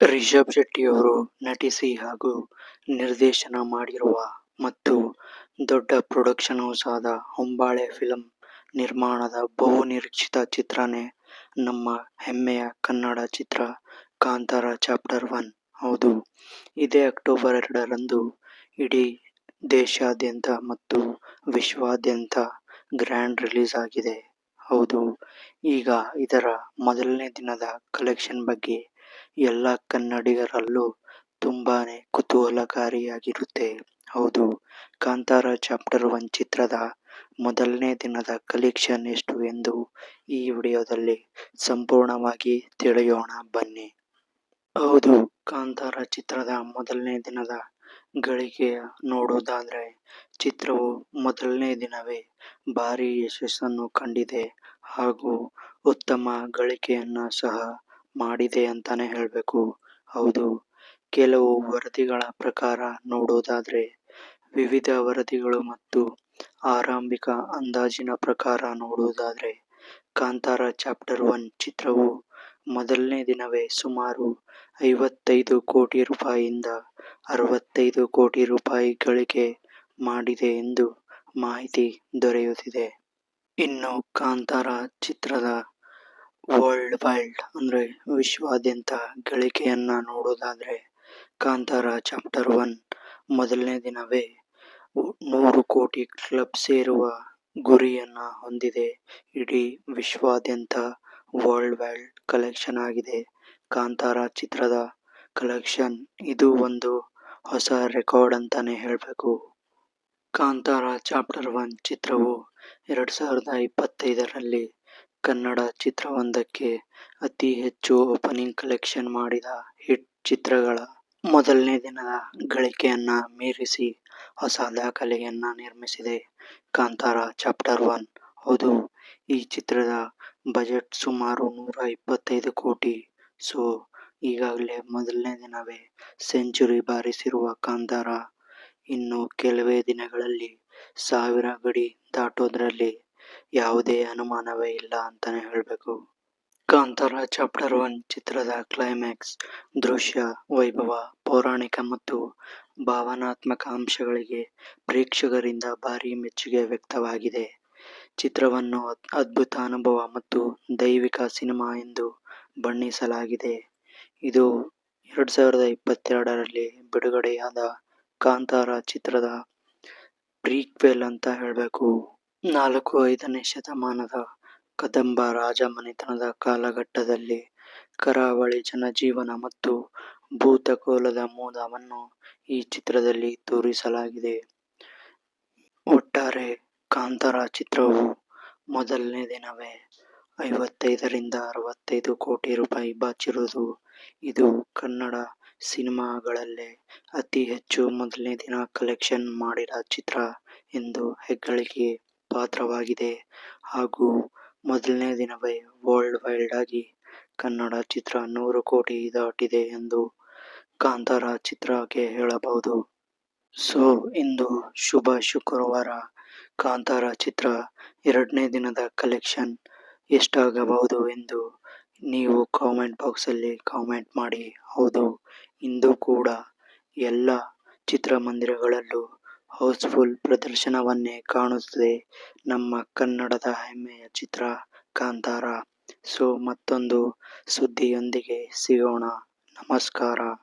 ರಿಷಬ್ ಶೆಟ್ಟಿಯವರು ನಟಿಸಿ ಹಾಗೂ ನಿರ್ದೇಶನ ಮಾಡಿರುವ ಮತ್ತು ದೊಡ್ಡ ಪ್ರೊಡಕ್ಷನ್ ಹೌಸ್ ಹೊಂಬಾಳೆ ಫಿಲಂ ನಿರ್ಮಾಣದ ಬಹು ನಿರೀಕ್ಷಿತ ಚಿತ್ರನೇ ನಮ್ಮ ಹೆಮ್ಮೆಯ ಕನ್ನಡ ಚಿತ್ರ ಕಾಂತಾರ ಚಾಪ್ಟರ್ ಒನ್. ಹೌದು, ಇದೇ ಅಕ್ಟೋಬರ್ ಎರಡರಂದು ಇಡೀ ದೇಶಾದ್ಯಂತ ಮತ್ತು ವಿಶ್ವಾದ್ಯಂತ ಗ್ರ್ಯಾಂಡ್ ರಿಲೀಸ್ ಆಗಿದೆ. ಹೌದು, ಈಗ ಇದರ ಮೊದಲನೇ ದಿನದ ಕಲೆಕ್ಷನ್ ಬಗ್ಗೆ ಎಲ್ಲ ಕನ್ನಡಿಗರಲ್ಲೂ ತುಂಬಾನೇ ಕುತೂಹಲಕಾರಿಯಾಗಿರುತ್ತೆ. ಹೌದು, ಕಾಂತಾರ ಚಾಪ್ಟರ್ ಒನ್ ಚಿತ್ರದ ಮೊದಲನೇ ದಿನದ ಕಲೆಕ್ಷನ್ ಎಷ್ಟು ಎಂದು ಈ ವಿಡಿಯೋದಲ್ಲಿ ಸಂಪೂರ್ಣವಾಗಿ ತಿಳಿಯೋಣ, ಬನ್ನಿ. ಹೌದು, ಕಾಂತಾರ ಚಿತ್ರದ ಮೊದಲನೇ ದಿನದ ಗಳಿಕೆಯ ನೋಡೋದಾದ್ರೆ, ಚಿತ್ರವು ಮೊದಲನೇ ದಿನವೇ ಭಾರಿ ಯಶಸ್ಸನ್ನು ಕಂಡಿದೆ ಹಾಗೂ ಉತ್ತಮ ಗಳಿಕೆಯನ್ನ ಸಹ ಮಾಡಿದೆ ಅಂತಾನೆ ಹೇಳಬೇಕು. ಹೌದು. ಕೆಲವು ವರದಿಗಳ ಪ್ರಕಾರ ನೋಡೋದಾದ್ರೆ, ವಿವಿಧ ವರದಿಗಳು ಮತ್ತು ಆರಂಭಿಕ ಅಂದಾಜಿನ ಪ್ರಕಾರ ನೋಡೋದಾದ್ರೆ, ಕಾಂತಾರ ಚಾಪ್ಟರ್ ಒನ್ ಚಿತ್ರವು ಮೊದಲನೇ ದಿನವೇ ಸುಮಾರು ಐವತ್ತೈದು ಕೋಟಿ ರೂಪಾಯಿಯಿಂದ ಅರವತ್ತೈದು ಕೋಟಿ ರೂಪಾಯಿ ಗಳಿಕೆ ಮಾಡಿದೆ ಎಂದು ಮಾಹಿತಿ ದೊರೆಯುತ್ತಿದೆ. ಇನ್ನು ಕಾಂತಾರ ಚಿತ್ರದ ವರ್ಲ್ಡ್ ವೈಡ್ ಅಂದ್ರೆ ವಿಶ್ವಾದ್ಯಂತ ಗಳಿಕೆಯನ್ನ ನೋಡೋದಾದ್ರೆ ಕಾಂತಾರ ಚಾಪ್ಟರ್ ಒನ್ ಮೊದಲನೇ ದಿನವೇ ನೂರು ಕೋಟಿ ಕ್ಲಬ್ ಸೇರುವ ಗುರಿಯನ್ನ ಹೊಂದಿದೆ. ಇಡೀ ವಿಶ್ವಾದ್ಯಂತ ವರ್ಲ್ಡ್ ವೈಡ್ ಕಲೆಕ್ಷನ್ ಆಗಿದೆ. ಕಾಂತಾರ ಚಿತ್ರದ ಕಲೆಕ್ಷನ್ ಇದು ಒಂದು ಹೊಸ ರೆಕಾರ್ಡ್ ಅಂತಾನೆ ಹೇಳಬೇಕು. ಕಾಂತಾರ ಚಾಪ್ಟರ್ ಒನ್ ಚಿತ್ರವು ಎರಡು ಸಾವಿರದ ಇಪ್ಪತ್ತೈದರಲ್ಲಿ ಕನ್ನಡ ಚಿತ್ರವೊಂದಕ್ಕೆ ಅತಿ ಹೆಚ್ಚು ಓಪನಿಂಗ್ ಕಲೆಕ್ಷನ್ ಮಾಡಿದ ಹಿಟ್ ಚಿತ್ರಗಳ ಮೊದಲನೇ ದಿನದ ಗಳಿಕೆಯನ್ನ ಮೀರಿಸಿ ಹೊಸ ದಾಖಲೆಯನ್ನ ನಿರ್ಮಿಸಿದೆ ಕಾಂತಾರ ಚಾಪ್ಟರ್ ಒನ್ ಹೌದು, ಈ ಚಿತ್ರದ ಬಜೆಟ್ ಸುಮಾರು ನೂರ ಇಪ್ಪತ್ತೈದು ಕೋಟಿ. ಸೊ, ಈಗಾಗಲೇ ಮೊದಲನೇ ದಿನವೇ ಸೆಂಚುರಿ ಬಾರಿಸಿರುವ ಕಾಂತಾರ ಇನ್ನು ಕೆಲವೇ ದಿನಗಳಲ್ಲಿ ಸಾವಿರ ಗಡಿ ದಾಟೋದ್ರಲ್ಲಿ ಯಾವುದೇ ಅನುಮಾನವೇ ಇಲ್ಲ ಅಂತಾನೆ ಹೇಳಬೇಕು. ಕಾಂತಾರ ಚಾಪ್ಟರ್ ಒನ್ ಚಿತ್ರದ ಕ್ಲೈಮ್ಯಾಕ್ಸ್ ದೃಶ್ಯ, ವೈಭವ, ಪೌರಾಣಿಕ ಮತ್ತು ಭಾವನಾತ್ಮಕ ಅಂಶಗಳಿಗೆ ಪ್ರೇಕ್ಷಕರಿಂದ ಭಾರಿ ಮೆಚ್ಚುಗೆ ವ್ಯಕ್ತವಾಗಿದೆ. ಚಿತ್ರವನ್ನು ಅದ್ಭುತ ಅನುಭವ ಮತ್ತು ದೈವಿಕ ಸಿನಿಮಾ ಎಂದು ಬಣ್ಣಿಸಲಾಗಿದೆ. ಇದು ಎರಡು ಸಾವಿರದ ಇಪ್ಪತ್ತೆರಡರಲ್ಲಿ ಬಿಡುಗಡೆಯಾದ ಕಾಂತಾರ ಚಿತ್ರದ ಪ್ರೀಕ್ವೆಲ್ ಅಂತ ಹೇಳ್ಬೇಕು. ನಾಲ್ಕು ಐದನೇ ಶತಮಾನದ ಕದಂಬ ರಾಜಮನೆತನದ ಕಾಲಘಟ್ಟದಲ್ಲಿ ಕರಾವಳಿ ಜನಜೀವನ ಮತ್ತು ಭೂತಕೋಲದ ಮೂಲವನ್ನು ಈ ಚಿತ್ರದಲ್ಲಿ ತೋರಿಸಲಾಗಿದೆ. ಒಟ್ಟಾರೆ ಕಾಂತಾರ ಚಿತ್ರವು ಮೊದಲನೇ ದಿನವೇ ಐವತ್ತೈದರಿಂದ ಅರವತ್ತೈದು ಕೋಟಿ ರೂಪಾಯಿ ಬಾಚಿರುವುದು. ಇದು ಕನ್ನಡ ಸಿನಿಮಾಗಳಲ್ಲೇ ಅತಿ ಹೆಚ್ಚು ಮೊದಲನೇ ದಿನ ಕಲೆಕ್ಷನ್ ಮಾಡಿದ ಚಿತ್ರ ಎಂದು ಹೆಗ್ಗಳಿಕೆಗೆ ಪಾತ್ರವಾಗಿದೆ. ಹಾಗೂ ಮೊದಲನೇ ದಿನವೇ ವರ್ಲ್ಡ್ ವೈಡ್ ಆಗಿ ಕನ್ನಡ ಚಿತ್ರ ನೂರು ಕೋಟಿ ದಾಟಿದೆ ಎಂದು ಕಾಂತಾರ ಚಿತ್ರಕ್ಕೆ ಹೇಳಬಹುದು. ಸೊ, ಇಂದು ಶುಭ ಶುಕ್ರವಾರ. ಕಾಂತಾರ ಚಿತ್ರ ಎರಡನೇ ದಿನದ ಕಲೆಕ್ಷನ್ ಎಷ್ಟಾಗಬಹುದು ಎಂದು ನೀವು ಕಾಮೆಂಟ್ ಬಾಕ್ಸಲ್ಲಿ ಕಾಮೆಂಟ್ ಮಾಡಿ. ಹೌದು, ಇಂದು ಕೂಡ ಎಲ್ಲ ಚಿತ್ರಮಂದಿರಗಳಲ್ಲೂ ಹೌಸ್ಫುಲ್ ಪ್ರದರ್ಶನವನ್ನೇ ಕಾಣುತ್ತದೆ. ನಮ್ಮ ಕನ್ನಡದ ಹೆಮ್ಮೆಯ ಚಿತ್ರ ಕಾಂತಾರ. ಸೊ ಮತ್ತೊಂದು ಸುದ್ದಿಯೊಂದಿಗೆ ಸಿಗೋಣ. ನಮಸ್ಕಾರ.